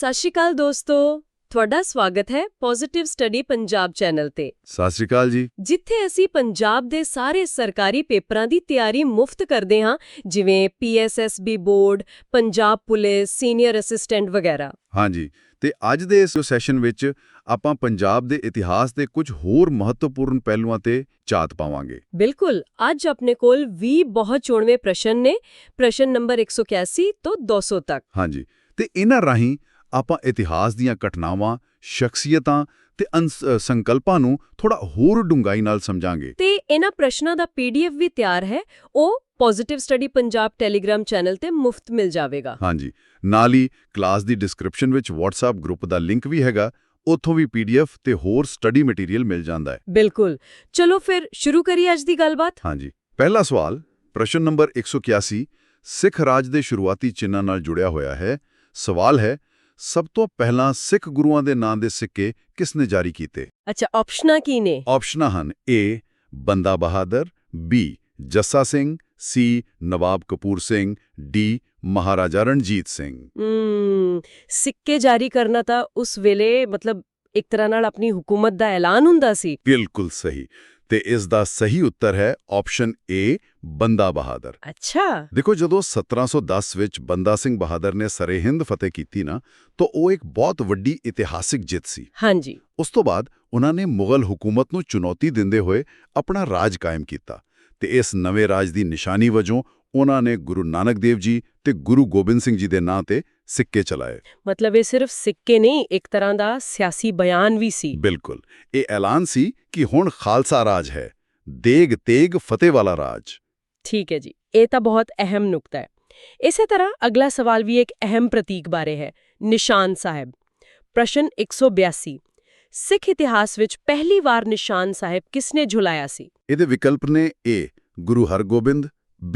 ਸਤਿ ਸ਼੍ਰੀ ਅਕਾਲ ਦੋਸਤੋ ਤੁਹਾਡਾ ਸਵਾਗਤ ਹੈ ਪੋਜ਼ਿਟਿਵ ਸਟੱਡੀ ਪੰਜਾਬ ਚੈਨਲ ਤੇ। ਸਤਿ ਸ਼੍ਰੀ ਅਕਾਲ ਜੀ। ਜਿੱਥੇ ਅਸੀਂ ਪੰਜਾਬ ਦੇ ਸਾਰੇ ਸਰਕਾਰੀ ਪੇਪਰਾਂ ਦੀ ਤਿਆਰੀ ਮੁਫਤ ਕਰਦੇ ਹਾਂ ਜਿਵੇਂ PSSSB board Punjab police senior assistant ਵਗੈਰਾ। ਹਾਂਜੀ ਤੇ ਅੱਜ ਦੇ ਇਸ ਸੈਸ਼ਨ ਵਿੱਚ ਆਪਾਂ ਪੰਜਾਬ ਦੇ ਇਤਿਹਾਸ ਦੇ ਕੁਝ ਹੋਰ ਮਹੱਤਵਪੂਰਨ ਪਹਿਲੂਆਂ ਤੇ ਝਾਤ ਪਾਵਾਂਗੇ। ਬਿਲਕੁਲ ਅੱਜ ਆਪਣੇ ਕੋਲ 20 ਬਹੁਤ ਚੋਣਵੇਂ ਪ੍ਰਸ਼ਨ ਨੇ। ਪ੍ਰਸ਼ਨ ਨੰਬਰ 181 ਤੋਂ 200 ਤੱਕ। ਹਾਂਜੀ ਤੇ ਇਹਨਾਂ ਰਾਹੀਂ ਆਪਾਂ ਇਤਿਹਾਸ ਦੀਆਂ ਘਟਨਾਵਾਂ ਸ਼ਖਸੀਅਤਾਂ ਤੇ ਸੰਕਲਪਾਂ ਨੂੰ ਥੋੜਾ ਹੋਰ ਡੂੰਘਾਈ ਨਾਲ ਸਮਝਾਂਗੇ। ਤੇ ਇਹਨਾਂ ਪ੍ਰਸ਼ਨਾਂ ਦਾ ਪੀਡੀਐਫ ਵੀ ਤਿਆਰ ਹੈ ਉਹ positive study Punjab telegram channel ਤੇ ਮੁਫਤ ਮਿਲ ਜਾਵੇਗਾ। ਹਾਂਜੀ। ਨਾਲ ਹੀ ਕਲਾਸ ਦੀ ਡਿਸਕ੍ਰਿਪਸ਼ਨ ਵਿੱਚ WhatsApp ਗਰੁੱਪ ਦਾ ਲਿੰਕ ਵੀ ਹੈਗਾ ਉੱਥੋਂ ਵੀ PDF ਤੇ ਹੋਰ ਸਟੱਡੀ ਮਟੀਰੀਅਲ ਮਿਲ ਜਾਂਦਾ ਹੈ। ਬਿਲਕੁਲ। ਚਲੋ ਫਿਰ ਸ਼ੁਰੂ ਕਰੀਏ ਅੱਜ ਦੀ ਗੱਲਬਾਤ। ਹਾਂਜੀ। ਪਹਿਲਾ ਸਵਾਲ ਪ੍ਰਸ਼ਨ ਨੰਬਰ 181 ਸਿੱਖ ਰਾਜ ਦੇ ਸ਼ੁਰੂਆਤੀ ਚਿੰਨ੍ਹਾਂ ਨਾਲ ਜੁੜਿਆ ਹੋਇਆ ਹੈ। ਸਵਾਲ ਹੈ ਸਭ ਤੋਂ ਪਹਿਲਾਂ ਸਿੱਖ ਗੁਰੂਆਂ ਦੇ ਨਾਂ ਦੇ ਸਿੱਕੇ ਕਿਸ ਨੇ ਜਾਰੀ ਕੀਤੇ? ਅੱਛਾ ਆਪਸ਼ਨਾਂ ਕੀ ਨੇ? ਆਪਸ਼ਨਾਂ ਹਨ A ਬੰਦਾ ਬਹਾਦਰ B ਜੱਸਾ ਸਿੰਘ C ਨਵਾਬ ਕਪੂਰ ਸਿੰਘ D ਮਹਾਰਾਜਾ ਰਣਜੀਤ ਸਿੰਘ। ਸਿੱਕੇ ਜਾਰੀ ਕਰਨਾ ਤਾਂ ਉਸ ਵੇਲੇ ਮਤਲਬ ਇੱਕ ਤਰ੍ਹਾਂ ਨਾਲ ਆਪਣੀ ਹਕੂਮਤ ਦਾ ਐਲਾਨ ਹੁੰਦਾ ਸੀ। ਬਿਲਕੁਲ ਸਹੀ। ਤੇ ਇਸ ਦਾ ਸਹੀ ਉੱਤਰ ਹੈ ਆਪਸ਼ਨ A ਬੰਦਾ ਬਹਾਦਰ। ਅੱਛਾ। ਦੇਖੋ ਜਦੋਂ 1710 ਵਿੱਚ ਬੰਦਾ ਸਿੰਘ ਬਹਾਦਰ ਨੇ ਸਰਹਿੰਦ ਫਤਿਹ ਕੀਤੀ ਨਾ ਤਾਂ ਉਹ ਇੱਕ ਬਹੁਤ ਵੱਡੀ ਇਤਿਹਾਸਿਕ ਜਿੱਤ ਸੀ। ਹਾਂਜੀ। ਉਸ ਤੋਂ ਬਾਅਦ ਉਹਨਾਂ ਨੇ ਮੁਗਲ ਹਕੂਮਤ ਨੂੰ ਚੁਣੌਤੀ ਦਿੰਦੇ ਹੋਏ ਆਪਣਾ ਰਾਜ ਕਾਇਮ ਕੀਤਾ ਤੇ ਇਸ ਨਵੇਂ ਰਾਜ ਦੀ ਨਿਸ਼ਾਨੀ ਵਜੋਂ ਉਹਨਾਂ ਨੇ ਗੁਰੂ ਨਾਨਕ ਦੇਵ ਜੀ ਤੇ ਗੁਰੂ ਗੋਬਿੰਦ ਸਿੰਘ ਜੀ ਦੇ ਨਾਂ ਤੇ ਸਿੱਕੇ ਚਲਾਏ। ਮਤਲਬ ਇਹ ਸਿਰਫ ਸਿੱਕੇ ਨਹੀਂ ਇੱਕ ਤਰ੍ਹਾਂ ਦਾ ਸਿਆਸੀ ਬਿਆਨ ਵੀ ਸੀ। ਬਿਲਕੁਲ। ਇਹ ਐਲਾਨ ਸੀ ਕਿ ਹੁਣ ਖਾਲਸਾ ਰਾਜ ਹੈ ਦੇਗ ਤੇਗ ਫਤਿਹ ਵਾਲਾ ਰਾਜ। ਠੀਕ ਹੈ ਜੀ ਇਹ ਤਾਂ ਬਹੁਤ ਅਹਿਮ ਨੁਕਤਾ ਹੈ। ਇਸੇ ਤਰ੍ਹਾਂ ਅਗਲਾ ਸਵਾਲ ਵੀ ਇੱਕ ਅਹਿਮ ਪ੍ਰਤੀਕ ਬਾਰੇ ਹੈ ਨਿਸ਼ਾਨ ਸਾਹਿਬ। ਪ੍ਰਸ਼ਨ 182 ਸਿੱਖ ਇਤਿਹਾਸ ਵਿੱਚ ਪਹਿਲੀ ਵਾਰ ਨਿਸ਼ਾਨ ਸਾਹਿਬ ਕਿਸ ਨੇ ਝੁਲਾਇਆ ਸੀ? ਇਹਦੇ ਵਿਕਲਪ ਨੇ A Guru Hargobind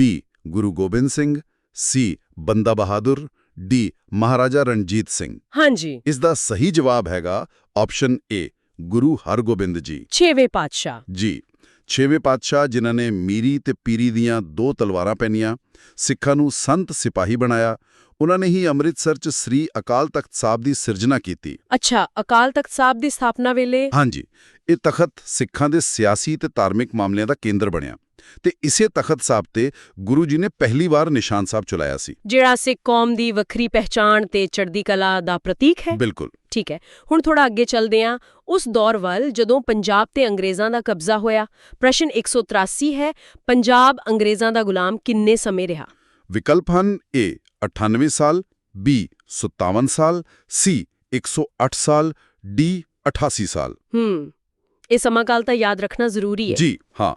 B Guru Gobind Singh C ਬੰਦਾ ਬਹਾਦਰ D ਮਹਾਰਾਜਾ ਰਣਜੀਤ ਸਿੰਘ। ਹਾਂਜੀ। ਇਸ ਦਾ ਸਹੀ ਜਵਾਬ ਹੈਗਾ ਆਪਸ਼ਨ A ਗੁਰੂ ਹਰਗੋਬਿੰਦ ਜੀ। ਛੇਵੇਂ ਪਾਤਸ਼ਾਹ। ਜੀ। ਛੇਵੇਂ ਪਾਤਸ਼ਾਹ ਜਿਨ੍ਹਾਂ ਨੇ ਮੀਰੀ ਤੇ ਪੀਰੀ ਦੀਆਂ ਦੋ ਤਲਵਾਰਾਂ ਪਹਿਨੀਆਂ ਸਿੱਖਾਂ ਨੂੰ ਸੰਤ ਸਿਪਾਹੀ ਬਣਾਇਆ ਉਹਨਾਂ ਨੇ ਹੀ ਅੰਮ੍ਰਿਤਸਰ 'ਚ ਸ੍ਰੀ ਅਕਾਲ ਤਖਤ ਸਾਹਿਬ ਦੀ ਸਿਰਜਣਾ ਕੀਤੀ। ਅੱਛਾ ਅਕਾਲ ਤਖਤ ਸਾਹਿਬ ਦੀ ਸਥਾਪਨਾ ਵੇਲੇ? ਹਾਂਜੀ। ਇਹ ਤਖਤ ਸਿੱਖਾਂ ਦੇ ਸਿਆਸੀ ਤੇ ਧਾਰਮਿਕ ਮਾਮਲਿਆਂ ਦਾ ਕੇਂਦਰ ਬਣਿਆ। ਤੇ ਇਸੇ ਤਖਤ ਸਾਹਿਬ ਤੇ ਗੁਰੂ ਜੀ ਨੇ ਪਹਿਲੀ ਵਾਰ ਨਿਸ਼ਾਨ ਸਾਹਿਬ ਚਲਾਇਆ ਸੀ। ਜਿਹੜਾ ਸਿੱਖ ਕੌਮ ਦੀ ਵੱਖਰੀ ਪਹਿਚਾਣ ਤੇ ਚੜ੍ਹਦੀ ਕਲਾ ਦਾ ਪ੍ਰਤੀਕ ਹੈ। ਬਿਲਕੁਲ। ਠੀਕ ਹੈ। ਹੁਣ ਥੋੜਾ ਅੱਗੇ ਚੱਲਦੇ ਹਾਂ। ਉਸ ਦੌਰ ਵੱਲ ਜਦੋਂ ਪੰਜਾਬ ਤੇ ਅੰਗਰੇਜ਼ਾਂ ਦਾ ਕਬਜ਼ਾ ਹੋਇਆ ਪ੍ਰਸ਼ਨ 183 ਹੈ ਪੰਜਾਬ ਅੰਗਰੇਜ਼ਾਂ ਦਾ ਗੁਲਾਮ ਕਿੰਨੇ ਸਮੇਂ ਰਿਹਾ? ਵਿਕਲਪ ਹਨ A 98 ਸਾਲ B 57 ਸਾਲ C 108 ਸਾਲ D 88 ਸਾਲ। ਹੂੰ। ਇਹ ਸਮਾਂ ਕਾਲ ਤਾਂ ਯਾਦ ਰੱਖਣਾ ਜ਼ਰੂਰੀ ਹੈ। ਜੀ ਹਾਂ।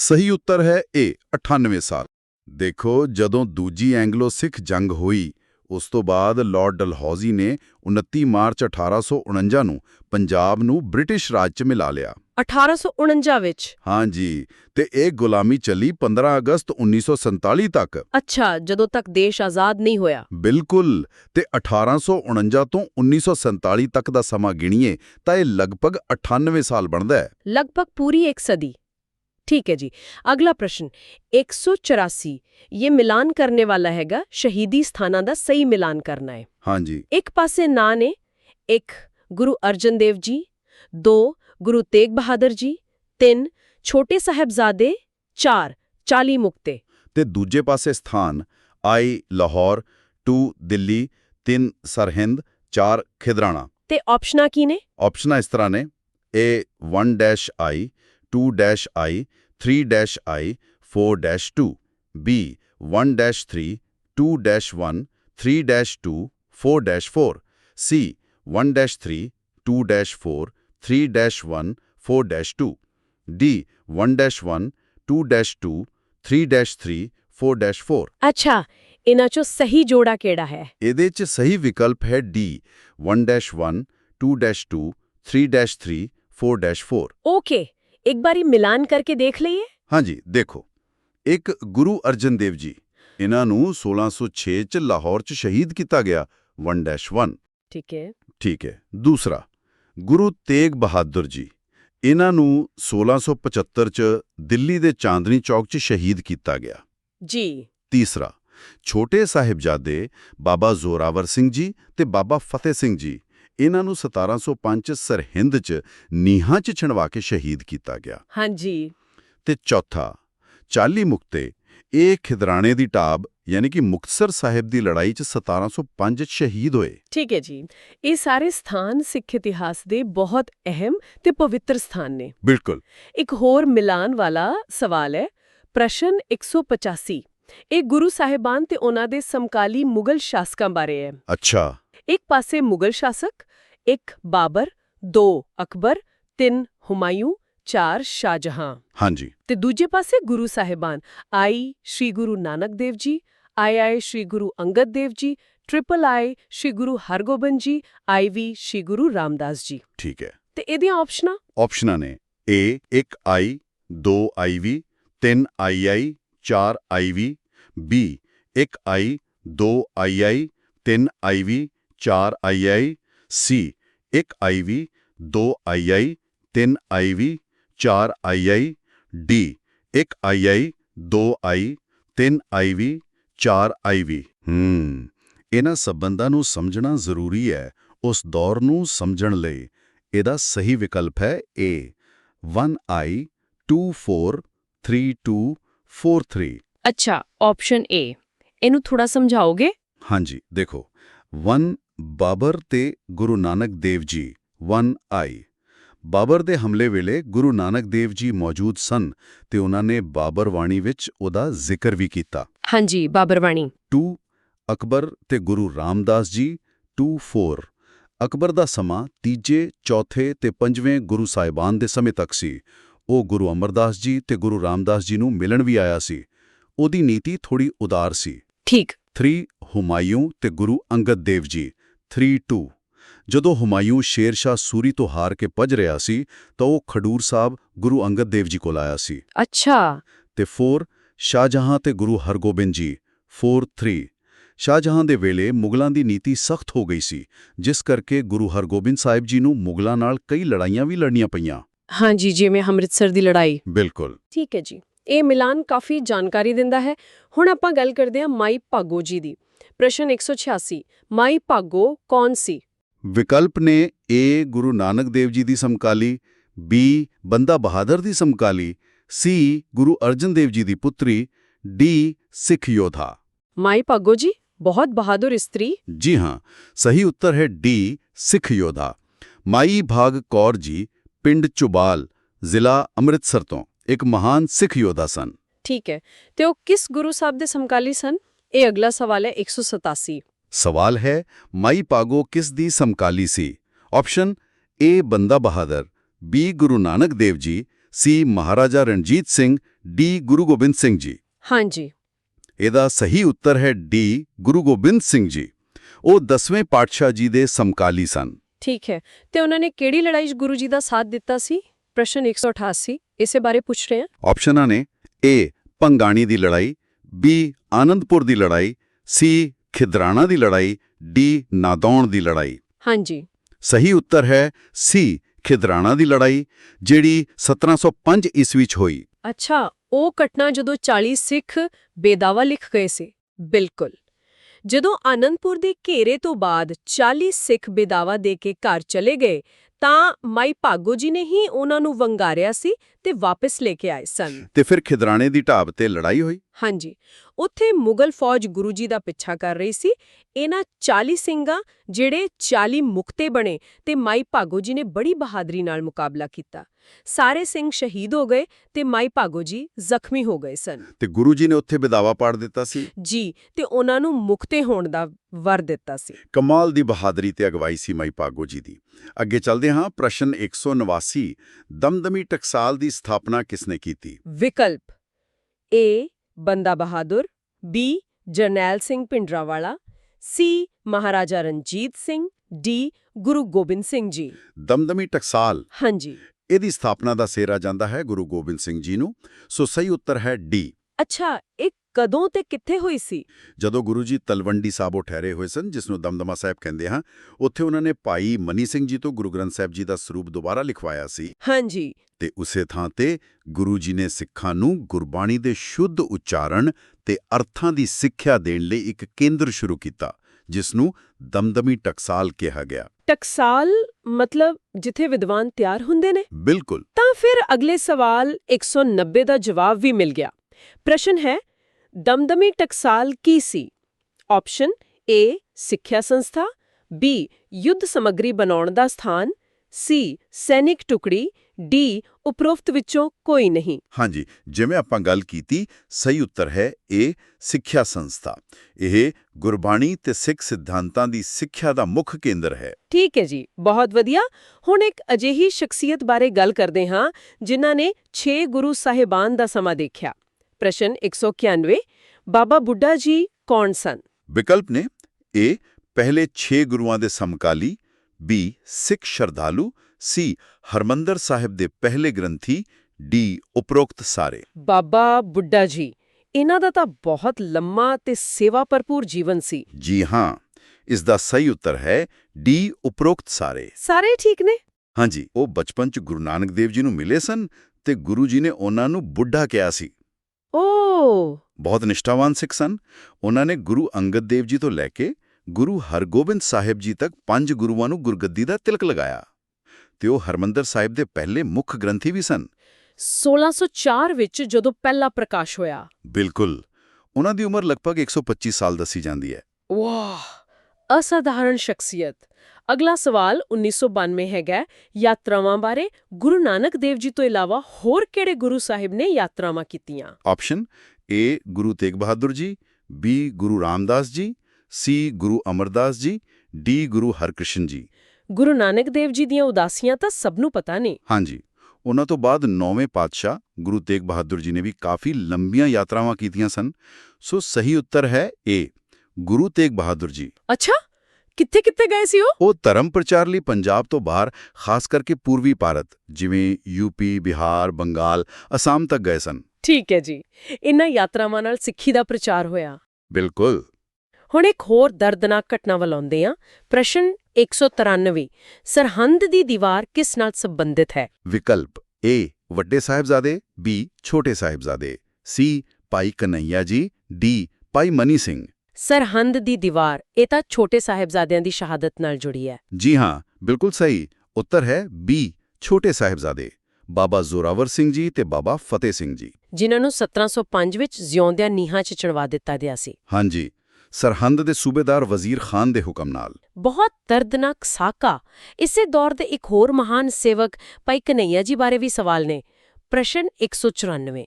ਸਹੀ ਉੱਤਰ ਹੈ A 98 ਸਾਲ। ਦੇਖੋ ਜਦੋਂ ਦੂਜੀ ਐਂਗਲੋ ਸਿੱਖ ਜੰਗ ਹੋਈ ਉਸ ਤੋਂ ਬਾਅਦ ਲਾਰਡ ਡਲਹੌਜ਼ੀ ਨੇ 29 ਮਾਰਚ 1849 ਨੂੰ ਪੰਜਾਬ ਨੂੰ ਬ੍ਰਿਟਿਸ਼ ਰਾਜ 'ਚ ਮਿਲਾ ਲਿਆ। 1849 ਵਿੱਚ? ਹਾਂਜੀ ਤੇ ਇਹ ਗੁਲਾਮੀ ਚੱਲੀ 15 ਅਗਸਤ 1947 ਤੱਕ। ਅੱਛਾ ਜਦੋਂ ਤੱਕ ਦੇਸ਼ ਆਜ਼ਾਦ ਨਹੀਂ ਹੋਇਆ। ਬਿਲਕੁਲ ਤੇ 1849 ਤੋਂ 1947 ਤੱਕ ਦਾ ਸਮਾਂ ਗਿਣੀਏ ਤਾਂ ਇਹ ਲਗਭਗ 98 ਸਾਲ ਬਣਦਾ ਹੈ। ਲਗਭਗ ਪੂਰੀ ਇੱਕ ਸਦੀ। ਠੀਕ ਹੈ ਜੀ। ਅਗਲਾ ਪ੍ਰਸ਼ਨ 184 ਇਹ ਮਿਲਾਨ ਕਰਨੇ ਵਾਲਾ ਹੈਗਾ ਸ਼ਹੀਦੀ ਸਥਾਨਾਂ ਦਾ ਸਹੀ ਮਿਲਾਨ ਕਰਨਾ ਹੈ। ਹਾਂਜੀ। ਇੱਕ ਪਾਸੇ ਨਾਂ ਨੇ ਇੱਕ ਗੁਰੂ ਅਰਜਨ ਦੇਵ ਜੀ ਦੋ ਗੁਰੂ ਤੇਗ ਬਹਾਦਰ ਜੀ ਤਿੰਨ ਛੋਟੇ ਸਾਹਿਬਜ਼ਾਦੇ ਚਾਰ 40 ਮੁਕਤੇ। ਤੇ ਦੂਜੇ ਪਾਸੇ ਸਥਾਨ ਆਈ ਲਾਹੌਰ 2 ਦਿੱਲੀ 3 ਸਰਹਿੰਦ 4 ਖਿਦਰਾਣਾ। ਤੇ ਆਪਸ਼ਨਾਂ ਕੀ ਨੇ? ਆਪਸ਼ਨਾਂ ਇਸ ਤਰ੍ਹਾਂ ਨੇ A 1-I 2-I 3-I 4-2 B 1-3 2-1 3-2 4-4 C 1-3 2-4 3-1 4-2 D 1-1 2-2 3-3 4-4 ਅੱਛਾ ਇਹਨਾਂ ਚੋਂ ਸਹੀ ਜੋੜਾ ਕਿਹੜਾ ਹੈ ਇਹਦੇ 'ਚ ਸਹੀ ਵਿਕਲਪ ਹੈ D 1-1 2-2 3-3 4-4 ਓਕੇ ਇੱਕ ਵਾਰੀ ਮਿਲਾਨ ਕਰਕੇ ਦੇਖ ਲਈਏ ਹਾਂਜੀ ਦੇਖੋ ਇੱਕ ਗੁਰੂ ਅਰਜਨ ਦੇਵ ਜੀ ਇਹਨਾਂ ਨੂੰ 1606 ਚ ਲਾਹੌਰ ਚ ਸ਼ਹੀਦ ਕੀਤਾ ਗਿਆ 1-1 ਠੀਕ ਹੈ ਠੀਕ ਹੈ ਦੂਸਰਾ ਗੁਰੂ ਤੇਗ ਬਹਾਦਰ ਜੀ ਇਹਨਾਂ ਨੂੰ 1675 ਚ ਦਿੱਲੀ ਦੇ ਚਾਂਦਨੀ ਚੌਕ ਚ ਸ਼ਹੀਦ ਕੀਤਾ ਗਿਆ ਜੀ ਤੀਸਰਾ ਛੋਟੇ ਸਾਹਿਬਜ਼ਾਦੇ ਬਾਬਾ ਜ਼ੋਰਾਵਰ ਸਿੰਘ ਜੀ ਤੇ ਬਾਬਾ ਫਤਿਹ ਸਿੰਘ ਜੀ ਇਹਨਾਂ ਨੂੰ 1705 ਚ ਸਰਹਿੰਦ 'ਚ ਨੀਹਾਂ 'ਚ ਛਣਵਾ ਕੇ ਸ਼ਹੀਦ ਕੀਤਾ ਗਿਆ। ਹਾਂਜੀ। ਤੇ ਚੌਥਾ 40 ਮੁਕਤੇ ਇਹ ਖਿਦਰਾਣੇ ਦੀ ਟਾਬ ਯਾਨੀ ਕਿ ਮੁਕਤਸਰ ਸਾਹਿਬ ਦੀ ਲੜਾਈ 'ਚ 1705 'ਚ ਸ਼ਹੀਦ ਹੋਏ। ਠੀਕ ਹੈ ਜੀ। ਇਹ ਸਾਰੇ ਸਥਾਨ ਸਿੱਖ ਇਤਿਹਾਸ ਦੇ ਬਹੁਤ ਅਹਿਮ ਤੇ ਪਵਿੱਤਰ ਸਥਾਨ ਨੇ। ਬਿਲਕੁਲ। ਇੱਕ ਹੋਰ ਮਿਲਾਨ ਵਾਲਾ ਸਵਾਲ ਹੈ ਪ੍ਰਸ਼ਨ 185 ਇਹ ਗੁਰੂ ਸਾਹਿਬਾਨ ਤੇ ਉਹਨਾਂ ਦੇ ਸਮਕਾਲੀ ਮੁਗਲ ਸ਼ਾਸਕਾਂ ਬਾਰੇ ਹੈ। ਅੱਛਾ। ਇੱਕ ਪਾਸੇ ਮੁਗਲ ਸ਼ਾਸਕ ਇੱਕ ਬਾਬਰ ਦੋ ਅਕਬਰ ਤਿੰਨ ਹੁਮਾਯੂੰ ਚਾਰ ਸ਼ਾਹਜਹਾਂ। ਹਾਂਜੀ। ਤੇ ਦੂਜੇ ਪਾਸੇ ਗੁਰੂ ਸਾਹਿਬਾਨ ਆਈ ਸ੍ਰੀ ਗੁਰੂ ਨਾਨਕ ਦੇਵ ਜੀ ਆਈ ਆਈ ਸ੍ਰੀ ਗੁਰੂ ਅੰਗਦ ਦੇਵ ਜੀ ਟ੍ਰਿਪਲ ਆਈ ਸ੍ਰੀ ਗੁਰੂ ਹਰਗੋਬਿੰਦ ਜੀ ਆਈ ਵੀ ਸ੍ਰੀ ਗੁਰੂ ਰਾਮਦਾਸ ਜੀ। ਠੀਕ ਹੈ। ਤੇ ਇਹਦੀਆਂ ਆਪਸ਼ਨਾਂ ਆਪਸ਼ਨਾਂ ਨੇ A 1 I 2 IV 3 II 4 IV B 1 I 2 II 3 IV 4 II C 1 IV 2 II 3 IV 4 II D 1 II 2 I 3 IV 4 IV ਹੂੰ ਇਹਨਾਂ ਸਬੰਧਾਂ ਨੂੰ ਸਮਝਣਾ ਜ਼ਰੂਰੀ ਹੈ ਉਸ ਦੌਰ ਨੂੰ ਸਮਝਣ ਲਈ। ਇਹਦਾ ਸਹੀ ਵਿਕਲਪ ਹੈ A 1I 243243 ਅੱਛਾ ਆਪਸ਼ਨ ਏ ਇਹਨੂੰ ਥੋੜਾ ਸਮਝਾਓਗੇ? ਹਾਂਜੀ ਦੇਖੋ 1 ਬਾਬਰ ਤੇ ਗੁਰੂ ਨਾਨਕ ਦੇਵ ਜੀ 1I ਬਾਬਰ ਦੇ ਹਮਲੇ ਵੇਲੇ ਗੁਰੂ ਨਾਨਕ ਦੇਵ ਜੀ ਮੌਜੂਦ ਸਨ ਤੇ ਉਹਨਾਂ ਨੇ ਬਾਬਰ ਬਾਣੀ ਵਿੱਚ ਉਹਦਾ ਜ਼ਿਕਰ ਵੀ ਕੀਤਾ। ਹਾਂਜੀ ਬਾਬਰਵਾਣੀ 2 ਅਕਬਰ ਤੇ ਗੁਰੂ ਰਾਮਦਾਸ ਜੀ 24 ਅਕਬਰ ਦਾ ਸਮਾਂ ਤੀਜੇ ਚੌਥੇ ਤੇ ਪੰਜਵੇਂ ਗੁਰੂ ਸਾਹਿਬਾਨ ਦੇ ਸਮੇਂ ਤੱਕ ਸੀ। ਉਹ ਗੁਰੂ ਅਮਰਦਾਸ ਜੀ ਤੇ ਗੁਰੂ ਰਾਮਦਾਸ ਜੀ ਨੂੰ ਮਿਲਣ ਵੀ ਆਇਆ ਸੀ। ਉਹਦੀ ਨੀਤੀ ਥੋੜੀ ਉਦਾਰ ਸੀ। ਠੀਕ। 3 ਹੁਮਾਯੂੰ ਤੇ ਗੁਰੂ ਅੰਗਦ ਦੇਵ ਜੀ। 32 ਜਦੋਂ ਹੁਮਾਯੂੰ ਸ਼ੇਰਸ਼ਾਹ ਸੂਰੀ ਤੋਂ ਹਾਰ ਕੇ ਭੱਜ ਰਿਹਾ ਸੀ ਤਾਂ ਉਹ ਖਡੂਰ ਸਾਹਿਬ ਗੁਰੂ ਅੰਗਦ ਦੇਵ ਜੀ ਕੋਲ ਆਇਆ ਸੀ। ਅੱਛਾ। ਤੇ 4 ਸ਼ਾਹਜਹਾਂ ਤੇ ਗੁਰੂ ਹਰਗੋਬਿੰਦ ਜੀ। 43 ਸ਼ਾਹਜਹਾਂ ਦੇ ਵੇਲੇ ਮੁਗਲਾਂ ਦੀ ਨੀਤੀ ਸਖਤ ਹੋ ਗਈ ਸੀ ਜਿਸ ਕਰਕੇ ਗੁਰੂ ਹਰਗੋਬਿੰਦ ਸਾਹਿਬ ਜੀ ਨੂੰ ਮੁਗਲਾਂ ਨਾਲ ਕਈ ਲੜਾਈਆਂ ਵੀ ਲੜਨੀਆਂ ਪਈਆਂ। ਹਾਂਜੀ ਜਿਵੇਂ ਅੰਮ੍ਰਿਤਸਰ ਦੀ ਲੜਾਈ। ਬਿਲਕੁਲ। ਠੀਕ ਹੈ ਜੀ। ਇਹ ਮਿਲਾਨ ਕਾਫੀ ਜਾਣਕਾਰੀ ਦਿੰਦਾ ਹੈ। ਹੁਣ ਆਪਾਂ ਗੱਲ ਕਰਦੇ ਹਾਂ ਮਾਈ ਭਾਗੋ ਜੀ ਦੀ। ਪ੍ਰਸ਼ਨ 186 ਮਾਈ ਭਾਗੋ ਕੌਣ ਸੀ? ਵਿਕਲਪ ਨੇ A ਗੁਰੂ ਨਾਨਕ ਦੇਵ ਜੀ ਦੀ ਸਮਕਾਲੀ B ਬੰਦਾ ਬਹਾਦਰ ਦੀ ਸਮਕਾਲੀ C ਗੁਰੂ ਅਰਜਨ ਦੇਵ ਜੀ ਦੀ ਪੁੱਤਰੀ D ਸਿੱਖ ਯੋਧਾ। ਮਾਈ ਭਾਗੋ ਜੀ ਬਹੁਤ ਬਹਾਦਰ ਇਸਤਰੀ। ਜੀ ਹਾਂ ਸਹੀ ਉੱਤਰ ਹੈ D ਸਿੱਖ ਯੋਧਾ। ਮਾਈ ਭਾਗ ਕੌਰ ਜੀ ਪਿੰਡ ਚੁਬਾਲ ਜ਼ਿਲ੍ਹਾ ਅੰਮ੍ਰਿਤਸਰ ਤੋਂ ਇੱਕ ਮਹਾਨ ਸਿੱਖ ਯੋਧਾ ਸਨ। ਠੀਕ ਹੈ ਤੇ ਉਹ ਕਿਸ ਗੁਰੂ ਸਾਹਿਬ ਦੇ ਸਮਕਾਲੀ ਸਨ? ਇਹ ਅਗਲਾ ਸਵਾਲ ਹੈ 187 ਸਵਾਲ ਹੈ ਮਾਈ ਪਾਗੋ ਕਿਸ ਦੀ ਸਮਕਾਲੀ ਸੀ? ਆਪਸ਼ਨ A ਬੰਦਾ ਬਹਾਦਰ B ਗੁਰੂ ਨਾਨਕ ਦੇਵ ਜੀ C ਮਹਾਰਾਜਾ ਰਣਜੀਤ ਸਿੰਘ D ਗੁਰੂ ਗੋਬਿੰਦ ਸਿੰਘ ਜੀ। ਹਾਂਜੀ। ਇਹਦਾ ਸਹੀ ਉੱਤਰ ਹੈ D ਗੁਰੂ ਗੋਬਿੰਦ ਸਿੰਘ ਜੀ। ਉਹ 10ਵੇਂ ਪਾਤਸ਼ਾਹ ਜੀ ਦੇ ਸਮਕਾਲੀ ਸਨ। ਠੀਕ ਹੈ। ਤੇ ਉਹਨਾਂ ਨੇ ਕਿਹੜੀ ਲੜਾਈ 'ਚ ਗੁਰੂ ਜੀ ਦਾ ਸਾਥ ਦਿੱਤਾ ਸੀ? ਪ੍ਰਸ਼ਨ 188 ਇਸੇ ਬਾਰੇ ਪੁੱਛ ਰਹੇ ਹਾਂ। ਆਪਸ਼ਨਾਂ ਨੇ A ਪੰਗਾਣੀ ਦੀ ਲੜਾਈ B ਆਨੰਦਪੁਰ ਦੀ ਲੜਾਈ C ਖਿਦਰਾਣਾ ਦੀ ਲੜਾਈ D ਨਾਦੌਣ ਦੀ ਲੜਾਈ। ਹਾਂਜੀ। ਸਹੀ ਉੱਤਰ ਹੈ C ਖਿਦਰਾਣਾ ਦੀ ਲੜਾਈ ਜਿਹੜੀ 1705 ਈਸਵੀ 'ਚ ਹੋਈ। ਅੱਛਾ ਉਹ ਘਟਨਾ ਜਦੋਂ 40 ਸਿੱਖ ਬੇਦਾਵਾ ਲਿਖ ਗਏ ਸੀ। ਬਿਲਕੁਲ। ਜਦੋਂ ਆਨੰਦਪੁਰ ਦੇ ਘੇਰੇ ਤੋਂ ਬਾਅਦ 40 ਸਿੱਖ ਬੇਦਾਵਾ ਦੇ ਕੇ ਘਰ ਚਲੇ ਗਏ ਤਾਂ ਮਾਈ ਭਾਗੋ ਜੀ ਨੇ ਹੀ ਉਹਨਾਂ ਨੂੰ ਵੰਗਾਰਿਆ ਸੀ ਤੇ ਵਾਪਸ ਲੈ ਕੇ ਆਏ ਸਨ। ਤੇ ਫਿਰ ਖਿਦਰਾਣੇ ਦੀ ਢਾਬ ਤੇ ਲੜਾਈ ਹੋਈ। ਹਾਂਜੀ। ਉੱਥੇ ਮੁਗਲ ਫੌਜ ਗੁਰੂ ਜੀ ਦਾ ਪਿੱਛਾ ਕਰ ਰਹੀ ਸੀ। ਇਹਨਾਂ 40 ਸਿੰਘਾਂ ਜਿਹੜੇ 40 ਮੁਕਤੇ ਬਣੇ ਤੇ ਮਾਈ ਭਾਗੋ ਜੀ ਨੇ ਬੜੀ ਬਹਾਦਰੀ ਨਾਲ ਮੁਕਾਬਲਾ ਕੀਤਾ। ਸਾਰੇ ਸਿੰਘ ਸ਼ਹੀਦ ਹੋ ਗਏ ਤੇ ਮਾਈ ਭਾਗੋ ਜੀ ਜ਼ਖਮੀ ਹੋ ਗਏ ਸਨ। ਤੇ ਗੁਰੂ ਜੀ ਨੇ ਉੱਥੇ ਵਿਦਾਵਾ ਪਾੜ ਦਿੱਤਾ ਸੀ? ਜੀ ਤੇ ਉਹਨਾਂ ਨੂੰ ਮੁਕਤੇ ਹੋਣ ਦਾ ਵਰ ਦਿੱਤਾ ਸੀ। ਕਮਾਲ ਦੀ ਬਹਾਦਰੀ ਤੇ ਅਗਵਾਈ ਸੀ ਮਾਈ ਭਾਗੋ ਜੀ ਦੀ। ਅੱਗੇ ਚੱਲਦੇ ਹਾਂ ਪ੍ਰਸ਼ਨ 189 ਦਮਦਮੀ ਟਕਸਾਲ ਦੀ ਸਥਾਪਨਾ ਕਿਸਨੇ ਕੀਤੀ? ਵਿਕਲਪ। A ਬੰਦਾ ਬਹਾਦਰ B. ਜਰਨੈਲ ਸਿੰਘ ਪਿੰਡਰਾਵਾਲਾ C. ਮਹਾਰਾਜਾ ਰਣਜੀਤ ਸਿੰਘ D. ਗੁਰੂ ਗੋਬਿੰਦ ਸਿੰਘ ਜੀ। ਦਮਦਮੀ ਟਕਸਾਲ। ਹਾਂਜੀ। ਇਹਦੀ ਸਥਾਪਨਾ ਦਾ ਸਿਹਰਾ ਜਾਂਦਾ ਹੈ ਗੁਰੂ ਗੋਬਿੰਦ ਸਿੰਘ ਜੀ ਨੂੰ। ਸੋ ਸਹੀ ਉੱਤਰ ਹੈ ਡੀ ਅੱਛਾ ਇਹ ਕਦੋਂ ਤੇ ਕਿੱਥੇ ਹੋਈ ਸੀ? ਜਦੋਂ ਗੁਰੂ ਜੀ ਤਲਵੰਡੀ ਸਾਬੋ ਠਹਿਰੇ ਹੋਏ ਸਨ ਜਿਸ ਨੂੰ ਦਮਦਮਾ ਸਾਹਿਬ ਕਹਿੰਦੇ ਹਾਂ ਉੱਥੇ ਉਹਨਾਂ ਨੇ ਭਾਈ ਮਨੀ ਸਿੰਘ ਜੀ ਤੋਂ ਗੁਰੂ ਗ੍ਰੰਥ ਸਾਹਿਬ ਜੀ ਦਾ ਸਰੂਪ ਦੁਬਾਰਾ ਲਿਖਵਾਇਆ ਸੀ। ਹਾਂਜੀ। ਤੇ ਉਸੇ ਥਾਂ ਤੇ ਗੁਰੂ ਜੀ ਨੇ ਸਿੱਖਾਂ ਨੂੰ ਗੁਰਬਾਣੀ ਦੇ ਸ਼ੁੱਧ ਉਚਾਰਨ ਤੇ ਅਰਥਾਂ ਦੀ ਸਿੱਖਿਆ ਦੇਣ ਲਈ ਇੱਕ ਕੇਂਦਰ ਸ਼ੁਰੂ ਕੀਤਾ ਜਿਸ ਨੂੰ ਦਮਦਮੀ ਟਕਸਾਲ ਕਿਹਾ ਗਿਆ। ਟਕਸਾਲ ਮਤਲਬ ਜਿੱਥੇ ਵਿਦਵਾਨ ਤਿਆਰ ਹੁੰਦੇ ਨੇ? ਬਿਲਕੁਲ। ਤਾਂ ਫਿਰ ਅਗਲੇ ਸਵਾਲ 190 ਦਾ ਜਵਾਬ ਵੀ ਮਿਲ ਗਿਆ। ਪ੍ਰਸ਼ਨ ਹੈ ਦਮਦਮੀ ਟਕਸਾਲ ਕੀ ਸੀ ਆਪਸ਼ਨ A ਸਿੱਖਿਆ ਸੰਸਥਾ B ਯੁੱਧ ਸਮੱਗਰੀ ਬਣਾਉਣ ਦਾ ਸਥਾਨ C ਸੈਨਿਕ ਟੁਕੜੀ D ਉਪਰੋਕਤ ਵਿੱਚੋਂ ਕੋਈ ਨਹੀਂ ਹਾਂਜੀ ਜਿਵੇਂ ਆਪਾਂ ਗੱਲ ਕੀਤੀ ਸਹੀ ਉੱਤਰ ਹੈ ਇਹ ਸਿੱਖਿਆ ਸੰਸਥਾ ਇਹ ਗੁਰਬਾਣੀ ਤੇ ਸਿੱਖ ਸਿਧਾਂਤਾਂ ਦੀ ਸਿੱਖਿਆ ਦਾ ਮੁੱਖ ਕੇਂਦਰ ਹੈ ਠੀਕ ਹੈ ਜੀ ਬਹੁਤ ਵਧੀਆ ਹੁਣ ਇੱਕ ਅਜਿਹੀ ਸ਼ਖਸੀਅਤ ਬਾਰੇ ਗੱਲ ਕਰਦੇ ਹਾਂ ਜਿਨ੍ਹਾਂ ਨੇ 6 ਗੁਰੂ ਸਾਹਿਬਾਨ ਦਾ ਸਮਾਂ ਦੇਖਿਆ ਪ੍ਰਸ਼ਨ 191 ਬਾਬਾ ਬੁੱਢਾ ਜੀ ਕੌਣ ਸਨ? ਵਿਕਲਪ ਨੇ A ਪਹਿਲੇ 6 ਗੁਰੂਆਂ ਦੇ ਸਮਕਾਲੀ B ਸਿੱਖ ਸ਼ਰਧਾਲੂ C ਹਰਮੰਦਰ ਸਾਹਿਬ ਦੇ ਪਹਿਲੇ ਗ੍ਰੰਥੀ D ਉਪਰੋਕਤ ਸਾਰੇ। ਬਾਬਾ ਬੁੱਢਾ ਜੀ ਇਹਨਾਂ ਦਾ ਤਾਂ ਬਹੁਤ ਲੰਮਾ ਤੇ ਸੇਵਾ ਭਰਪੂਰ ਜੀਵਨ ਸੀ। ਜੀ ਹਾਂ ਇਸ ਦਾ ਸਹੀ ਉੱਤਰ ਹੈ D ਉਪਰੋਕਤ ਸਾਰੇ। ਸਾਰੇ ਠੀਕ ਨੇ? ਹਾਂਜੀ ਉਹ ਬਚਪਨ ਚ ਗੁਰੂ ਨਾਨਕ ਦੇਵ ਜੀ ਨੂੰ ਮਿਲੇ ਸਨ ਤੇ ਗੁਰੂ ਜੀ ਨੇ ਉਹਨਾਂ ਨੂੰ ਬੁੱਢਾ ਕਿਹਾ ਸੀ। ਬਹੁਤ ਨਿਸ਼ਠਾਵਾਨ ਸਿੱਖ ਸਨ। ਉਹਨਾਂ ਨੇ ਗੁਰੂ ਅੰਗਦ ਦੇਵ ਜੀ ਤੋਂ ਲੈ ਕੇ ਗੁਰੂ ਹਰਗੋਬਿੰਦ ਸਾਹਿਬ ਜੀ ਤੱਕ ਪੰਜ ਗੁਰੂਆਂ ਨੂੰ ਗੁਰਗੱਦੀ ਦਾ ਤਿਲਕ ਲਗਾਇਆ। ਤੇ ਉਹ ਹਰਮੰਦਰ ਸਾਹਿਬ ਦੇ ਪਹਿਲੇ ਮੁੱਖ ਗ੍ਰੰਥੀ ਵੀ ਸਨ। 1604 ਵਿੱਚ ਜਦੋਂ ਪਹਿਲਾ ਪ੍ਰਕਾਸ਼ ਹੋਇਆ। ਬਿਲਕੁਲ। ਉਹਨਾਂ ਦੀ ਉਮਰ ਲਗਭਗ 125 ਸਾਲ ਦੱਸੀ ਜਾਂਦੀ ਹੈ। ਵਾਹ! ਅਸਾਧਾਰਨ ਸ਼ਖਸੀਅਤ। ਅਗਲਾ ਸਵਾਲ 1992 ਹੈਗਾ ਯਾਤਰਾਵਾਂ ਬਾਰੇ। ਗੁਰੂ ਨਾਨਕ ਦੇਵ ਜੀ ਤੋਂ ਇਲਾਵਾ ਹੋਰ ਕਿਹੜੇ ਗੁਰੂ ਸਾਹਿਬ ਨੇ ਯਾਤਰਾਵਾਂ ਕੀਤੀਆਂ? Option A Guru Tegh Bahadur ji B Guru Ramdas ji C Guru Amardas ji D Guru Harkrishan ਜੀ। ਗੁਰੂ ਨਾਨਕ ਦੇਵ ਜੀ ਦੀਆਂ ਉਦਾਸੀਆਂ ਤਾਂ ਸਭ ਨੂੰ ਪਤਾ ਨੇ। ਹਾਂਜੀ। ਉਹਨਾਂ ਤੋਂ ਬਾਅਦ ਨੌਵੇਂ ਪਾਤਸ਼ਾਹ ਗੁਰੂ ਤੇਗ ਬਹਾਦਰ ਜੀ ਨੇ ਵੀ ਕਾਫੀ ਲੰਬੀਆਂ ਯਾਤਰਾਵਾਂ ਕੀਤੀਆਂ ਸਨ। ਸੋ ਸਹੀ ਉੱਤਰ ਹੈ A ਗੁਰੂ ਤੇਗ ਬਹਾਦਰ ਜੀ। ਅੱਛਾ ਕਿੱਥੇ ਕਿੱਥੇ ਗਏ ਸੀ ਉਹ? ਉਹ ਧਰਮ ਪ੍ਰਚਾਰ ਲਈ ਪੰਜਾਬ ਤੋਂ ਬਾਹਰ ਖਾਸ ਕਰਕੇ ਪੂਰਬੀ ਭਾਰਤ ਜਿਵੇਂ ਯੂਪੀ ਬਿਹਾਰ ਬੰਗਾਲ ਅਸਾਮ ਤੱਕ ਗਏ ਸਨ। ਠੀਕ ਹੈ ਜੀ। ਇਨ੍ਹਾਂ ਯਾਤਰਾਵਾਂ ਨਾਲ ਸਿੱਖੀ ਦਾ ਪ੍ਰਚਾਰ ਹੋਇਆ। ਬਿਲਕੁਲ। ਹੁਣ ਇੱਕ ਹੋਰ ਦਰਦਨਾਕ ਘਟਨਾ ਵੱਲ ਆਉਂਦੇ ਹਾਂ। ਪ੍ਰਸ਼ਨ 193 ਸਰਹੰਦ ਦੀ ਦੀਵਾਰ ਕਿਸ ਨਾਲ ਸੰਬੰਧਿਤ ਹੈ? ਵਿਕਲਪ A ਵੱਡੇ ਸਾਹਿਬਜ਼ਾਦੇ B ਛੋਟੇ ਸਾਹਿਬਜ਼ਾਦੇ C ਭਾਈ ਕਨਈਆ ਜੀ D ਭਾਈ ਮਨੀ ਸਿੰਘ। ਸਰਹੰਦ ਦੀ ਦੀਵਾਰ ਇਹ ਤਾਂ ਛੋਟੇ ਸਾਹਿਬਜ਼ਾਦਿਆਂ ਦੀ ਸ਼ਹਾਦਤ ਨਾਲ ਜੁੜੀ ਹੈ। ਜੀ ਹਾਂ ਬਿਲਕੁਲ ਸਹੀ। ਉੱਤਰ ਹੈ B ਛੋਟੇ ਸਾਹਿਬਜ਼ਾਦੇ ਬਾਬਾ ਜ਼ੋਰਾਵਰ ਸਿੰਘ ਜੀ ਤੇ ਬਾਬਾ ਫਤਿਹ ਸਿੰਘ ਜੀ। ਜਿਨ੍ਹਾਂ ਨੂੰ 1705 ਵਿੱਚ ਜਿਉਂਦਿਆਂ ਨੀਹਾਂ 'ਚ ਚਣਵਾ ਦਿੱਤਾ ਗਿਆ ਸੀ। ਹਾਂਜੀ ਸਰਹੰਦ ਦੇ ਸੂਬੇਦਾਰ ਵਜ਼ੀਰ ਖਾਨ ਦੇ ਹੁਕਮ ਨਾਲ। ਬਹੁਤ ਦਰਦਨਾਕ ਸਾਕਾ। ਇਸੇ ਦੌਰ ਦੇ ਇੱਕ ਹੋਰ ਮਹਾਨ ਸੇਵਕ ਭਾਈ ਕਨਈਆ ਜੀ ਬਾਰੇ ਵੀ ਸਵਾਲ ਨੇ। ਪ੍ਰਸ਼ਨ 194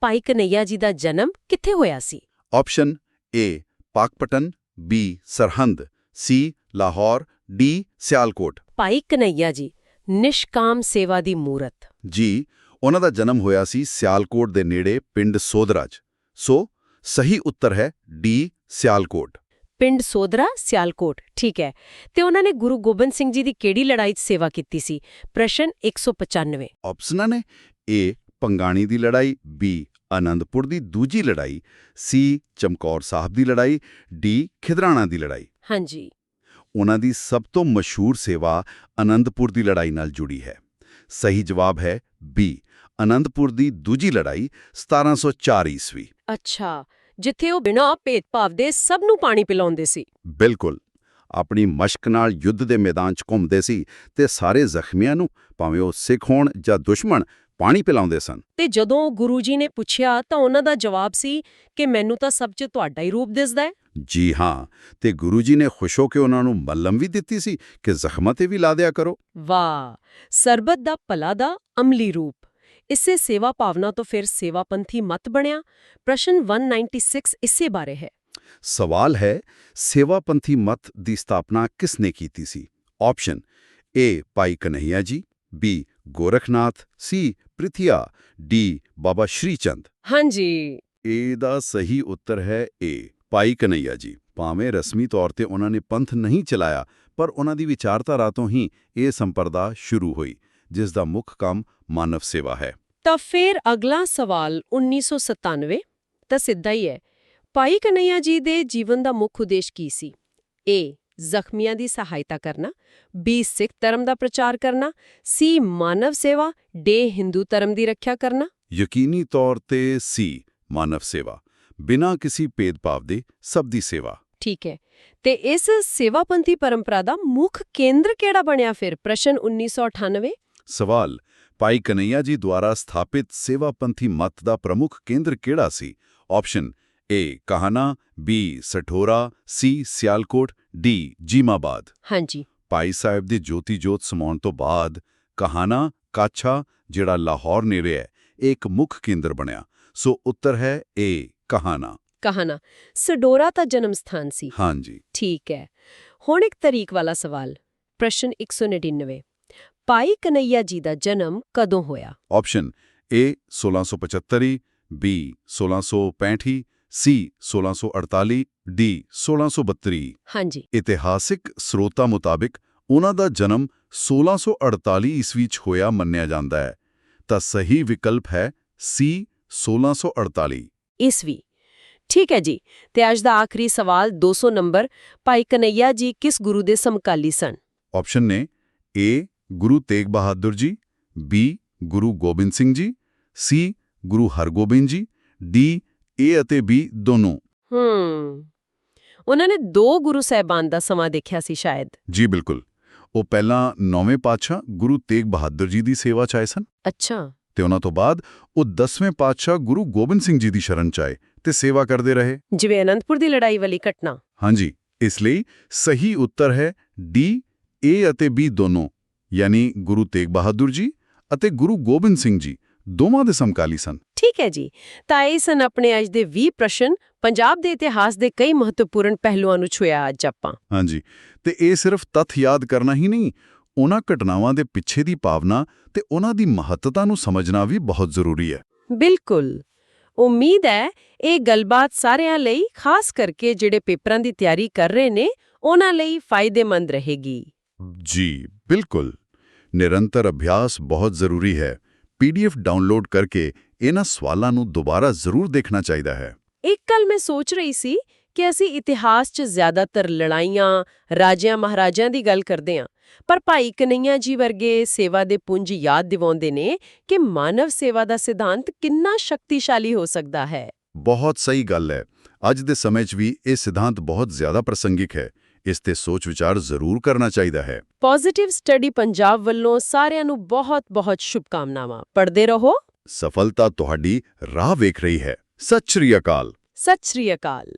ਭਾਈ ਕਨਈਆ ਜੀ ਦਾ ਜਨਮ ਕਿੱਥੇ ਹੋਇਆ ਸੀ? Option A Pakpattan B Sirhind C Lahore D Sialkot. Bhai Kanhaiya ji ਨਿਸ਼ਕਾਮ ਸੇਵਾ ਦੀ ਮੂਰਤ। ਜੀ ਉਹਨਾਂ ਦਾ ਜਨਮ ਹੋਇਆ ਸੀ ਸਿਆਲਕੋਟ ਦੇ ਨੇੜੇ ਪਿੰਡ ਸੋਦਰਾ 'ਚ ਸੋ ਸਹੀ ਉੱਤਰ ਹੈ D ਸਿਆਲਕੋਟ। ਪਿੰਡ ਸੋਦਰਾ ਸਿਆਲਕੋਟ ਠੀਕ ਹੈ। ਤੇ ਉਹਨਾਂ ਨੇ ਗੁਰੂ ਗੋਬਿੰਦ ਸਿੰਘ ਜੀ ਦੀ ਕਿਹੜੀ ਲੜਾਈ 'ਚ ਸੇਵਾ ਕੀਤੀ ਸੀ? ਪ੍ਰਸ਼ਨ 195 ਆਪਸ਼ਨਾਂ ਨੇ A ਪੰਗਾਣੀ ਦੀ ਲੜਾਈ B ਆਨੰਦਪੁਰ ਦੀ ਦੂਜੀ ਲੜਾਈ C ਚਮਕੌਰ ਸਾਹਿਬ ਦੀ ਲੜਾਈ D ਖਿਦਰਾਣਾ ਦੀ ਲੜਾਈ। ਹਾਂਜੀ। ਉਹਨਾਂ ਦੀ ਸਭ ਤੋਂ ਮਸ਼ਹੂਰ ਸੇਵਾ ਆਨੰਦਪੁਰ ਦੀ ਲੜਾਈ ਨਾਲ ਜੁੜੀ ਹੈ। ਸਹੀ ਜਵਾਬ ਹੈ B ਆਨੰਦਪੁਰ ਦੀ ਦੂਜੀ ਲੜਾਈ 1704 ਈਸਵੀ। ਅੱਛਾ ਜਿੱਥੇ ਉਹ ਬਿਨਾਂ ਭੇਦਭਾਵ ਦੇ ਸਭ ਨੂੰ ਪਾਣੀ ਪਿਲਾਉਂਦੇ ਸੀ। ਬਿਲਕੁਲ। ਆਪਣੀ ਮਸ਼ਕ ਨਾਲ ਯੁੱਧ ਦੇ ਮੈਦਾਨ 'ਚ ਘੁੰਮਦੇ ਸੀ ਤੇ ਸਾਰੇ ਜ਼ਖਮੀਆਂ ਨੂੰ ਭਾਵੇਂ ਉਹ ਸਿੱਖ ਹੋਣ ਜਾਂ ਦੁਸ਼ਮਣ ਪਾਣੀ ਪਿਲਾਉਂਦੇ ਸਨ। ਤੇ ਜਦੋਂ ਗੁਰੂ ਜੀ ਨੇ ਪੁੱਛਿਆ ਤਾਂ ਉਹਨਾਂ ਦਾ ਜਵਾਬ ਸੀ ਕਿ ਮੈਨੂੰ ਤਾਂ ਸਭ 'ਚ ਤੁਹਾਡਾ ਹੀ ਰੂਪ ਦਿਸਦਾ ਹੈ। ਜੀ ਹਾਂ ਤੇ ਗੁਰੂ ਜੀ ਨੇ ਖੁਸ਼ ਹੋ ਕੇ ਉਹਨਾਂ ਨੂੰ ਮੱਲਮ ਵੀ ਦਿੱਤੀ ਸੀ ਕਿ ਜ਼ਖਮਾਂ ਤੇ ਵੀ ਲਾ ਦਿਆ ਕਰੋ। ਵਾਹ ਸਰਬਤ ਦਾ ਭਲਾ ਦਾ ਅਮਲੀ ਰੂਪ। ਇਸੇ ਸੇਵਾ ਭਾਵਨਾ ਤੋਂ ਫਿਰ ਸੇਵਾਪੰਥੀ ਮਤ ਬਣਿਆ। ਪ੍ਰਸ਼ਨ 196 ਇਸੇ ਬਾਰੇ ਹੈ। ਸਵਾਲ ਹੈ ਸੇਵਾਪੰਥੀ ਮਤ ਦੀ ਸਥਾਪਨਾ ਕਿਸ ਨੇ ਕੀਤੀ ਸੀ? ਆਪਸ਼ਨ A ਭਾਈ ਕਨਈਆ ਜੀ B Gorakhnath C ਪ੍ਰਿਥਿਆ D Baba Shri Chand ਹਾਂਜੀ ਇਹਦਾ ਸਹੀ ਉੱਤਰ ਹੈ A ਭਾਈ ਕਨਈਆ ਜੀ ਭਾਵੇਂ ਰਸਮੀ ਤੌਰ ਤੇ ਉਹਨਾਂ ਨੇ ਪੰਥ ਨਹੀਂ ਚਲਾਇਆ ਪਰ ਉਹਨਾਂ ਦੀ ਵਿਚਾਰਧਾਰਾ ਤੋਂ ਹੀ ਇਹ ਸੰਪਰਦਾ ਸ਼ੁਰੂ ਹੋਈ ਜਿਸ ਦਾ ਮੁੱਖ ਕੰਮ ਮਾਨਵ ਸੇਵਾ ਹੈ। ਤਾਂ ਫਿਰ ਅਗਲਾ ਸਵਾਲ 1997 ਤਾਂ ਸਿੱਧਾ ਹੀ ਹੈ। ਭਾਈ ਕਨਈਆ ਜੀ ਦੇ ਜੀਵਨ ਦਾ ਮੁੱਖ ਉਦੇਸ਼ ਕੀ ਸੀ? A ਜ਼ਖਮੀਆਂ ਦੀ ਸਹਾਇਤਾ ਕਰਨਾ B ਸਿੱਖ ਧਰਮ ਦਾ ਪ੍ਰਚਾਰ ਕਰਨਾ C ਮਾਨਵ ਸੇਵਾ D ਹਿੰਦੂ ਧਰਮ ਦੀ ਰੱਖਿਆ ਕਰਨਾ। ਯਕੀਨੀ ਤੌਰ ਤੇ ਸੀ ਮਾਨਵ ਸੇਵਾ ਬਿਨਾਂ ਕਿਸੇ ਭੇਦਭਾਵ ਦੇ ਸਭ ਦੀ ਸੇਵਾ। ਠੀਕ ਹੈ ਤੇ ਇਸ ਸੇਵਾਪੰਥੀ ਪਰੰਪਰਾ ਦਾ ਮੁੱਖ ਕੇਂਦਰ ਕਿਹੜਾ ਬਣਿਆ ਫਿਰ? ਪ੍ਰਸ਼ਨ 1998 ਸਵਾਲ ਭਾਈ ਕਨਈਆ ਜੀ ਦੁਆਰਾ ਸਥਾਪਿਤ ਸੇਵਾਪੰਥੀ ਮਤ ਦਾ ਪ੍ਰਮੁੱਖ ਕੇਂਦਰ ਕਿਹੜਾ ਸੀ? Option A Kahana B Sadhaura C Sialkot D ਜੀਮਾਬਾਦ ਹਾਂਜੀ। ਭਾਈ ਸਾਹਿਬ ਦੀ ਜੋਤੀ ਜੋਤ ਸਮਾਉਣ ਤੋਂ ਬਾਅਦ ਕਹਾਣਾ ਕਾਛਾ ਜਿਹੜਾ ਲਾਹੌਰ ਨੇੜੇ ਹੈ ਇੱਕ ਮੁੱਖ ਕੇਂਦਰ ਬਣਿਆ। ਸੋ ਉੱਤਰ ਹੈ ਏ ਕਹਾਣਾ ਕਹਾਣਾ ਸਡੋਰਾ ਦਾ ਜਨਮ ਸਥਾਨ ਸੀ। ਹਾਂਜੀ। ਠੀਕ ਹੈ। ਹੁਣ ਇੱਕ ਤਰੀਕ ਵਾਲਾ ਸਵਾਲ। ਪ੍ਰਸ਼ਨ 199 ਭਾਈ ਕਨਈਆ ਜੀ ਦਾ ਜਨਮ ਕਦੋਂ ਹੋਇਆ? Option A 1675 B 1665 C 1648 D 1632 ਹਾਂਜੀ। ਇਤਿਹਾਸਿਕ ਸਰੋਤਾਂ ਮੁਤਾਬਿਕ ਉਹਨਾਂ ਦਾ ਜਨਮ 1648 ਈਸਵੀ 'ਚ ਹੋਇਆ ਮੰਨਿਆ ਜਾਂਦਾ ਹੈ। ਤਾਂ ਸਹੀ ਵਿਕਲਪ ਹੈ ਸੀ 1648 ਈਸਵੀ। ਠੀਕ ਹੈ ਜੀ। ਤੇ ਅੱਜ ਦਾ ਆਖਰੀ ਸਵਾਲ 200 ਨੰਬਰ। ਭਾਈ ਕਨਈਆ ਜੀ ਕਿਸ ਗੁਰੂ ਦੇ ਸਮਕਾਲੀ ਸਨ? ਆਪਸ਼ਨ ਨੇ ਏ ਗੁਰੂ ਤੇਗ ਬਹਾਦਰ ਜੀ ਬੀ ਗੁਰੂ ਗੋਬਿੰਦ ਸਿੰਘ ਜੀ ਸੀ ਗੁਰੂ ਹਰਗੋਬਿੰਦ ਜੀ ਡੀ ਏ ਅਤੇ ਬੀ ਦੋਨੋਂ। ਹੂੰ। ਉਹਨਾਂ ਨੇ ਦੋ ਗੁਰੂ ਸਾਹਿਬਾਨ ਦਾ ਸਮਾਂ ਦੇਖਿਆ ਸੀ ਸ਼ਾਇਦ। ਜੀ ਬਿਲਕੁਲ। ਉਹ ਪਹਿਲਾਂ ਨੌਵੇਂ ਪਾਤਸ਼ਾਹ ਗੁਰੂ ਤੇਗ ਬਹਾਦਰ ਜੀ ਦੀ ਸੇਵਾ 'ਚ ਆਏ ਸਨ। ਅੱਛਾ। ਤੇ ਉਹਨਾਂ ਤੋਂ ਬਾਅਦ ਉਹ 10ਵੇਂ ਪਾਤਸ਼ਾਹ ਗੁਰੂ ਗੋਬਿੰਦ ਸਿੰਘ ਜੀ ਦੀ ਸ਼ਰਨ 'ਚ ਆਏ ਤੇ ਸੇਵਾ ਕਰਦੇ ਰਹੇ। ਜਿਵੇਂ ਅਨੰਦਪੁਰ ਦੀ ਲੜਾਈ ਵਾਲੀ ਘਟਨਾ। ਹਾਂਜੀ ਇਸ ਲਈ ਸਹੀ ਉੱਤਰ ਹੈ ਡੀ ਏ ਅਤੇ ਬੀ ਦੋਨੋਂ ਯਾਨੀ ਗੁਰੂ ਤੇਗ ਬਹਾਦਰ ਜੀ ਅਤੇ ਗੁਰੂ ਗੋਬਿੰਦ ਸਿੰਘ ਜੀ ਦੋਵਾਂ ਦੇ ਸਮਕਾਲੀ ਸਨ। ਠੀਕ ਹੈ ਜੀ। ਤਾਂ ਇਹ ਸਨ ਆਪਣੇ ਅੱਜ ਦੇ 20 ਪ੍ਰਸ਼ਨ। ਪੰਜਾਬ ਦੇ ਇਤਿਹਾਸ ਦੇ ਕਈ ਮਹੱਤਵਪੂਰਨ ਪਹਿਲੂਆਂ ਨੂੰ ਛੁਇਆ ਅੱਜ ਆਪਾਂ। ਹਾਂਜੀ। ਤੇ ਇਹ ਸਿਰਫ ਤੱਥ ਯਾਦ ਕਰਨਾ ਹੀ ਨਹੀਂ ਉਹਨਾਂ ਘਟਨਾਵਾਂ ਦੇ ਪਿੱਛੇ ਦੀ ਭਾਵਨਾ ਤੇ ਉਹਨਾਂ ਦੀ ਮਹੱਤਤਾ ਨੂੰ ਸਮਝਣਾ ਵੀ ਬਹੁਤ ਜ਼ਰੂਰੀ ਹੈ। ਬਿਲਕੁਲ। ਉਮੀਦ ਹੈ ਇਹ ਗੱਲਬਾਤ ਸਾਰਿਆਂ ਲਈ ਖਾਸ ਕਰਕੇ ਜਿਹੜੇ ਪੇਪਰਾਂ ਦੀ ਤਿਆਰੀ ਕਰ ਰਹੇ ਨੇ ਉਹਨਾਂ ਲਈ ਫਾਇਦੇਮੰਦ ਰਹੇਗੀ। ਜੀ ਬਿਲਕੁਲ। ਨਿਰੰਤਰ ਅਭਿਆਸ ਬਹੁਤ ਜ਼ਰੂਰੀ ਹੈ। ਪੀਡੀਐਫ ਡਾਊਨਲੋਡ ਕਰਕੇ ਇਹਨਾਂ ਸਵਾਲਾਂ ਨੂੰ ਦੁਬਾਰਾ ਜ਼ਰੂਰ ਦੇਖਣਾ ਚਾਹੀਦਾ ਹੈ। ਇੱਕ ਕੱਲ ਮੈਂ ਸੋਚ ਰਹੀ ਸੀ ਕਿ ਅਸੀਂ ਇਤਿਹਾਸ 'ਚ ਜ਼ਿਆਦਾਤਰ ਲੜਾਈਆਂ ਰਾਜਿਆਂ ਮਹਾਰਾਜਿਆਂ ਦੀ ਗੱਲ ਕਰਦੇ ਹਾਂ ਪਰ ਭਾਈ ਕਨਈਆ ਜੀ ਵਰਗੇ ਸੇਵਾ ਦੇ ਪੁੰਜ ਯਾਦ ਦਿਵਾਉਂਦੇ ਨੇ ਕਿ ਮਾਨਵ ਸੇਵਾ ਦਾ ਸਿਧਾਂਤ ਕਿੰਨਾ ਸ਼ਕਤੀਸ਼ਾਲੀ ਹੋ ਸਕਦਾ ਹੈ। ਬਹੁਤ ਸਹੀ ਗੱਲ ਹੈ। ਅੱਜ ਦੇ ਸਮੇਂ 'ਚ ਵੀ ਇਹ ਸਿਧਾਂਤ ਬਹੁਤ ਜ਼ਿਆਦਾ ਪ੍ਰਸੰਗਿਕ ਹੈ। ਇਸ ਤੇ ਸੋਚ ਵਿਚਾਰ ਜ਼ਰੂਰ ਕਰਨਾ ਚਾਹੀਦਾ ਹੈ। ਪੋਜ਼ਿਟਿਵ ਸਟੱਡੀ ਪੰਜਾਬ ਵੱਲੋਂ ਸਾਰਿਆਂ ਨੂੰ ਬਹੁਤ-ਬਹੁਤ ਸ਼ੁਭਕਾਮਨਾਵਾਂ। ਪੜ੍ਹਦੇ ਰਹੋ। ਸਫਲਤਾ ਤੁਹਾਡੀ ਰਾਹ ਵੇਖ ਰਹੀ ਹੈ। ਸਤਿ ਸ਼੍ਰੀ ਅਕਾਲ। ਸਤਿ ਸ਼੍ਰੀ ਅਕਾਲ।